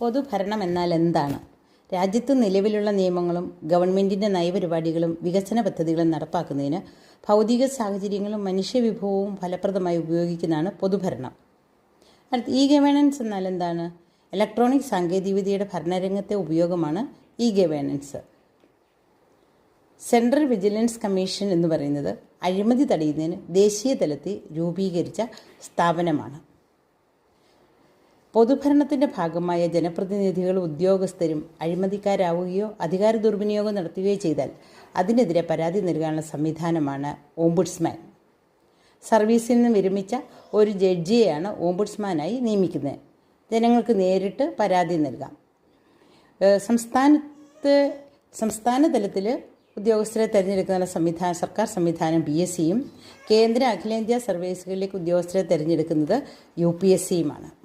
പൊതുഭരണം എന്നാൽ എന്താണ് രാജ്യത്ത് നിലവിലുള്ള നിയമങ്ങളും ഗവൺമെന്റിന്റെ നയപരിപാടികളും വികസന പദ്ധതികളും നടപ്പാക്കുന്നതിന് ഭൗതിക സാഹചര്യങ്ങളും മനുഷ്യവിഭവവും ഫലപ്രദമായി ഉപയോഗിക്കുന്നതാണ് പൊതുഭരണം. അടുത്ത് ഇ ഗവേണൻസ് എന്നാൽ എന്താണ് ഇലക്ട്രോണിക് സാങ്കേതികവിദ്യയുടെ ഭരണരംഗത്തെ ഉപയോഗമാണ് e governance central vigilance commission എന്ന് പറയുന്നത് അഴിമതി തടയുന്നതിന് ദേശീയ തലത്തിൽ രൂപീകരിച്ച സ്ഥാപനമാണ്. പൊതുഭരണത്തിന്റെ ഭാഗമായ ജനപ്രതിനിധികളും ഉദ്യോഗസ്ഥരും അഴിമതിക്കാരാവുകയോ അധികാര ദുർവിനിയോഗം നടത്തുകയോ ചെയ്താൽ അതിനെതിരെ പരാതി നൽകാനുള്ള സംവിധാനമാണ് ഓംബുഡ്സ്മാൻ. സർവീസിൽ നിന്ന് വിരമിച്ച ഒരു ജഡ്ജിയെയാണ് ഓംബുഡ്സ്മാനായി നിയമിക്കുന്നത്. ജനങ്ങൾക്ക് നേരിട്ട് പരാതി നൽകാം. സംസ്ഥാനത്ത് സംസ്ഥാന തലത്തിൽ ഉദ്യോഗസ്ഥരെ തിരഞ്ഞെടുക്കുന്ന സംവിധാന സർക്കാർ സംവിധാനം പി എസ് സിയും കേന്ദ്ര അഖിലേന്ത്യാ സർവീസുകളിലേക്ക് ഉദ്യോഗസ്ഥരെ തിരഞ്ഞെടുക്കുന്നത് യു പി എസ് സിയുമാണ്.